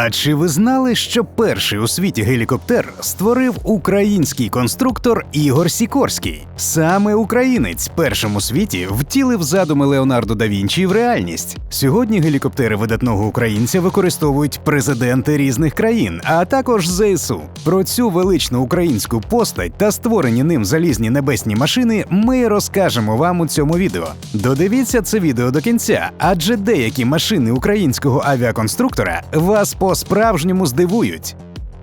А чи ви знали, що перший у світі гелікоптер створив український конструктор Ігор Сікорський? Саме українець першим у світі втілив задуми Леонардо да Вінчі в реальність. Сьогодні гелікоптери видатного українця використовують президенти різних країн, а також ЗСУ. Про цю величну українську постать та створені ним залізні небесні машини ми розкажемо вам у цьому відео. Додивіться це відео до кінця, адже деякі машини українського авіаконструктора вас по-справжньому здивують.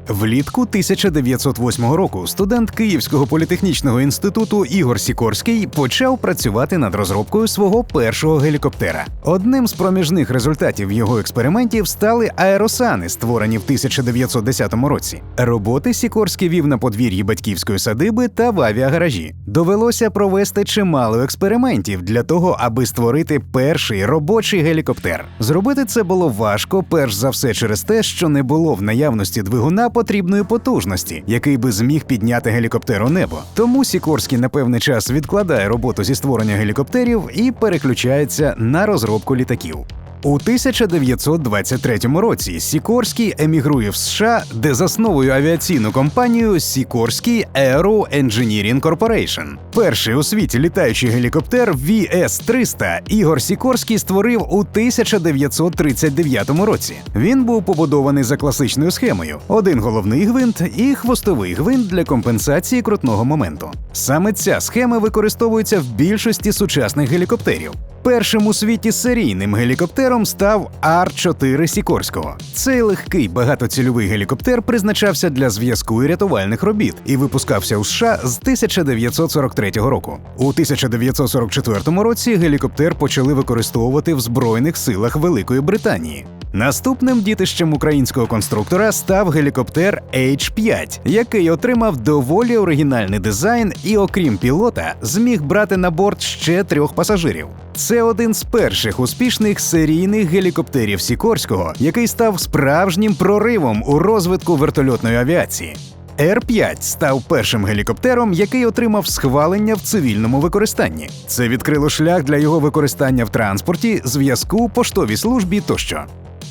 Влітку 1908 року студент Київського політехнічного інституту Ігор Сікорський почав працювати над розробкою свого першого гелікоптера. Одним з проміжних результатів його експериментів стали аеросани, створені в 1910 році. Роботи Сікорський вів на подвір'ї батьківської садиби та в авіагаражі. Довелося провести чимало експериментів для того, аби створити перший робочий гелікоптер. Зробити це було важко, перш за все через те, що не було в наявності двигуна потрібної потужності, який би зміг підняти гелікоптер у небо. Тому Сікорський на певний час відкладає роботу зі створення гелікоптерів і переключається на розробку літаків. У 1923 році Сікорський емігрує в США, де засновує авіаційну компанію Сікорський Aero Engineering Corporation. Перший у світі літаючий гелікоптер VS-300 Ігор Сікорський створив у 1939 році. Він був побудований за класичною схемою: один головний гвинт і хвостовий гвинт для компенсації крутного моменту. Саме ця схема використовується в більшості сучасних гелікоптерів. Першим у світі серійним гелікоптером став Ар-4 Сікорського. Цей легкий багатоцільовий гелікоптер призначався для зв'язку і рятувальних робіт і випускався у США з 1943 року. У 1944 році гелікоптер почали використовувати в Збройних силах Великої Британії. Наступним дітищем українського конструктора став гелікоптер H5, який отримав доволі оригінальний дизайн і, окрім пілота, зміг брати на борт ще трьох пасажирів. Це один з перших успішних серійних гелікоптерів Сікорського, який став справжнім проривом у розвитку вертольотної авіації. Р-5 став першим гелікоптером, який отримав схвалення в цивільному використанні. Це відкрило шлях для його використання в транспорті, зв'язку, поштовій службі тощо.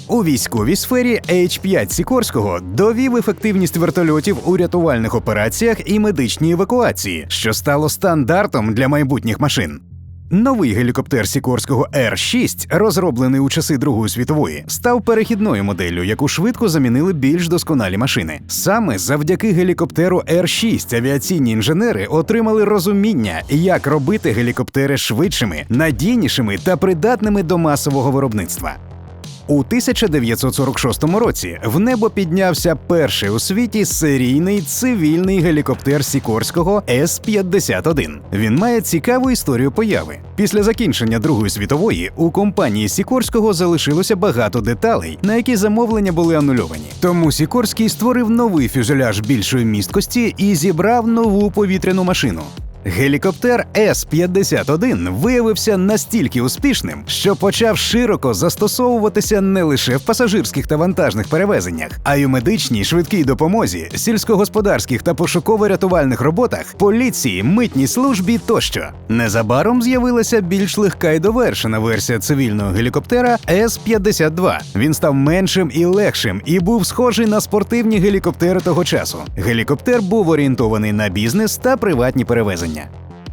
У військовій сфері H-5 Сікорського довів ефективність вертольотів у рятувальних операціях і медичній евакуації, що стало стандартом для майбутніх машин. Новий гелікоптер Сікорського Р-6, розроблений у часи Другої світової, став перехідною моделлю, яку швидко замінили більш досконалі машини. Саме завдяки гелікоптеру Р-6 авіаційні інженери отримали розуміння, як робити гелікоптери швидшими, надійнішими та придатними до масового виробництва. У 1946 році в небо піднявся перший у світі серійний цивільний гелікоптер Сікорського С-51. Він має цікаву історію появи. Після закінчення Другої світової у компанії Сікорського залишилося багато деталей, на які замовлення були анульовані. Тому Сікорський створив новий фюзеляж більшої місткості і зібрав нову повітряну машину. Гелікоптер С-51 виявився настільки успішним, що почав широко застосовуватися не лише в пасажирських та вантажних перевезеннях, а й у медичній швидкій допомозі, сільськогосподарських та пошуково-рятувальних роботах, поліції, митній службі тощо. Незабаром з'явилася більш легка і довершена версія цивільного гелікоптера С-52. Він став меншим і легшим і був схожий на спортивні гелікоптери того часу. Гелікоптер був орієнтований на бізнес та приватні перевезення.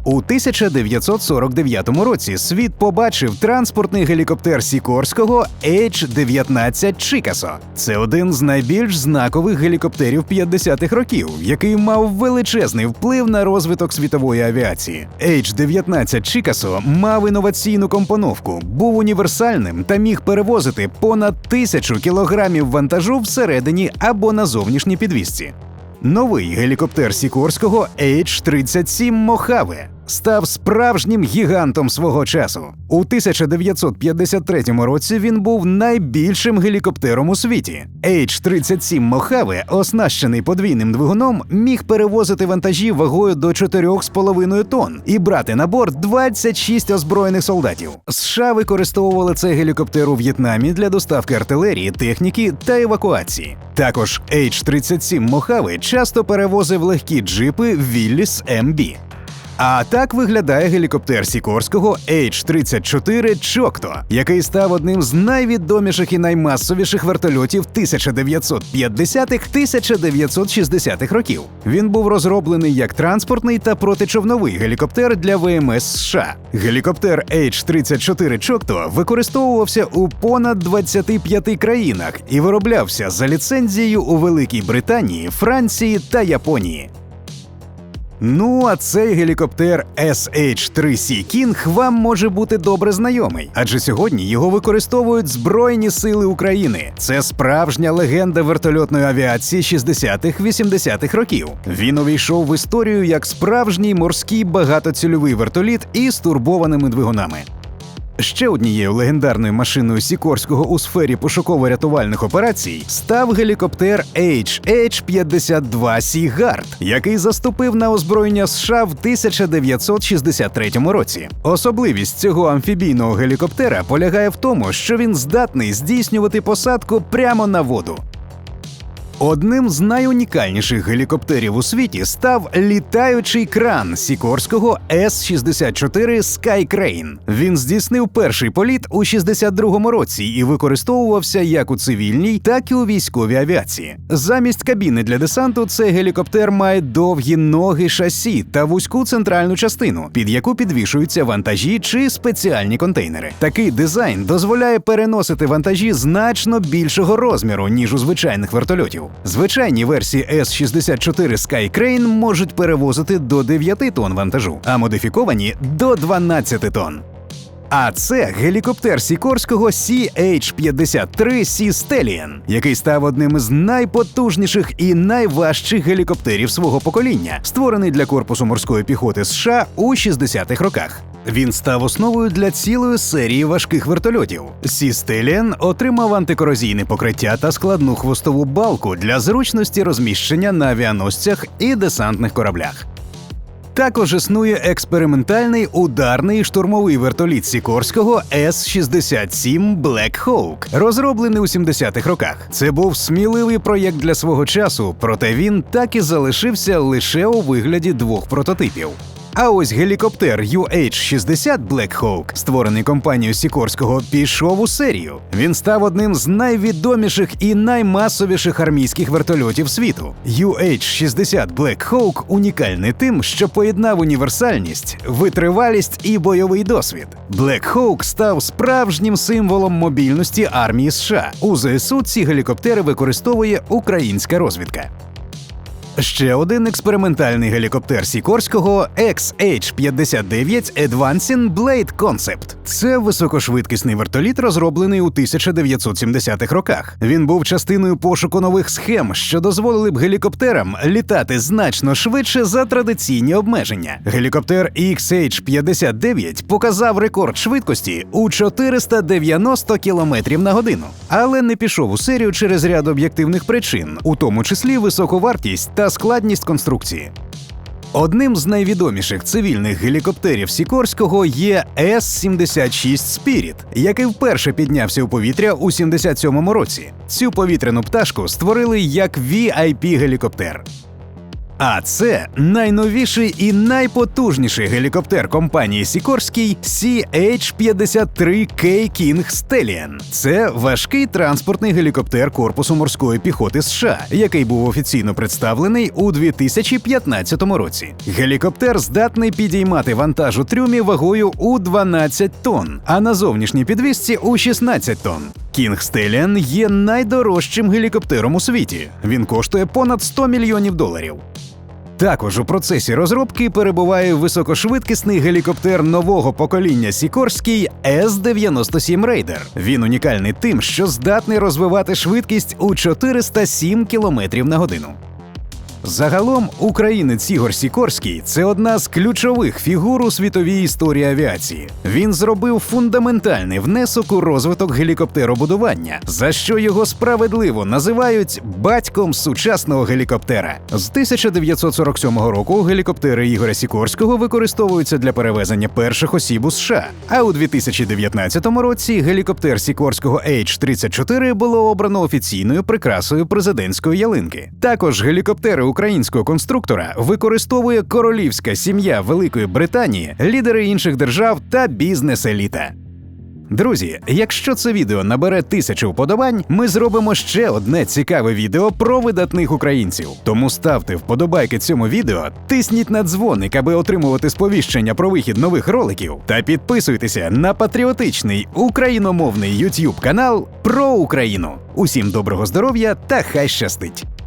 У 1949 році світ побачив транспортний гелікоптер Сікорського H-19 Чикасо. Це один з найбільш знакових гелікоптерів 50-х років, який мав величезний вплив на розвиток світової авіації. H-19 Чикасо мав інноваційну компоновку, був універсальним та міг перевозити понад тисячу кілограмів вантажу всередині або на зовнішній підвісці. Новий гелікоптер Сікорського H-37 Мохаве став справжнім гігантом свого часу. У 1953 році він був найбільшим гелікоптером у світі. H-37 Мохаве, оснащений подвійним двигуном, міг перевозити вантажі вагою до 4,5 тонн і брати на борт 26 озброєних солдатів. США використовували цей гелікоптер у В'єтнамі для доставки артилерії, техніки та евакуації. Також H-37 Мохаве часто перевозив легкі джипи Willys MB. А так виглядає гелікоптер Сікорського H-34 Чокто, який став одним з найвідоміших і наймасовіших вертольотів 1950-1960-х років. Він був розроблений як транспортний та протичовновий гелікоптер для ВМС США. Гелікоптер H-34 Чокто використовувався у понад 25 країнах і вироблявся за ліцензією у Великій Британії, Франції та Японії. Ну, а цей гелікоптер SH-3C King вам може бути добре знайомий, адже сьогодні його використовують Збройні сили України. Це справжня легенда вертольотної авіації 60-х-80-х років. Він увійшов в історію як справжній морський багатоцільовий вертоліт із турбованими двигунами. Ще однією легендарною машиною Сікорського у сфері пошуково-рятувальних операцій став гелікоптер HH-52 Sea Guard, який заступив на озброєння США в 1963 році. Особливість цього амфібійного гелікоптера полягає в тому, що він здатний здійснювати посадку прямо на воду. Одним з найунікальніших гелікоптерів у світі став літаючий кран Сікорського С-64 Sky Crane. Він здійснив перший політ у 62-му році і використовувався як у цивільній, так і у військовій авіації. Замість кабіни для десанту цей гелікоптер має довгі ноги шасі та вузьку центральну частину, під яку підвішуються вантажі чи спеціальні контейнери. Такий дизайн дозволяє переносити вантажі значно більшого розміру ніж у звичайних вертольотів. Звичайні версії S-64 Sky Crane можуть перевозити до 9 тонн вантажу, а модифіковані до 12 тонн. А це гелікоптер Сікорського CH-53 Sea Stallion, який став одним із найпотужніших і найважчих гелікоптерів свого покоління, створений для корпусу морської піхоти США у 60-х роках. Він став основою для цілої серії важких вертольотів. Stallion отримав антикорозійне покриття та складну хвостову балку для зручності розміщення на авіаносцях і десантних кораблях. Також існує експериментальний ударний штурмовий вертоліт Сікорського С-67 Black Hawk, розроблений у 70-х роках. Це був сміливий проєкт для свого часу, проте він так і залишився лише у вигляді двох прототипів. А ось гелікоптер UH-60 Black Hawk, створений компанією Сікорського, пішов у серію. Він став одним з найвідоміших і наймасовіших армійських вертольотів світу. UH-60 Black Hawk унікальний тим, що поєднав універсальність, витривалість і бойовий досвід. Black Hawk став справжнім символом мобільності армії США. У ЗСУ ці гелікоптери використовує українська розвідка. Ще один експериментальний гелікоптер Сікорського XH-59 Advancing Blade Concept. Це високошвидкісний вертоліт, розроблений у 1970-х роках. Він був частиною пошуку нових схем, що дозволили б гелікоптерам літати значно швидше за традиційні обмеження. Гелікоптер XH-59 показав рекорд швидкості у 490 км на годину, але не пішов у серію через ряд об'єктивних причин, у тому числі високу вартість та складність конструкції. Одним з найвідоміших цивільних гелікоптерів Сікорського є С-76 Spirit, який вперше піднявся у повітря у 77-му році. Цю повітряну пташку створили як VIP-гелікоптер. А це найновіший і найпотужніший гелікоптер компанії Сікорський CH-53K King Stallion. Це важкий транспортний гелікоптер корпусу морської піхоти США, який був офіційно представлений у 2015 році. Гелікоптер здатний підіймати вантаж у трюмі вагою у 12 тонн, а на зовнішній підвісці у 16 тонн. Кінг Stallion є найдорожчим гелікоптером у світі. Він коштує понад 100 мільйонів доларів. Також у процесі розробки перебуває високошвидкісний гелікоптер нового покоління Сікорський С-97 Raider. Він унікальний тим, що здатний розвивати швидкість у 407 км на годину. Загалом, українець Ігор Сікорський це одна з ключових фігур у світовій історії авіації. Він зробив фундаментальний внесок у розвиток гелікоптеробудування, за що його справедливо називають батьком сучасного гелікоптера. З 1947 року гелікоптери Ігоря Сікорського використовуються для перевезення перших осіб у США. А у 2019 році гелікоптер Сікорського H-34 було обрано офіційною прикрасою президентської ялинки. Також гелікоптери українського конструктора використовує королівська сім'я Великої Британії, лідери інших держав та бізнес-еліта. Друзі, якщо це відео набере тисячу вподобань, ми зробимо ще одне цікаве відео про видатних українців. Тому ставте вподобайки цьому відео, тисніть на дзвоник, аби отримувати сповіщення про вихід нових роликів, та підписуйтеся на патріотичний україномовний YouTube канал про Україну. Усім доброго здоров'я та хай щастить!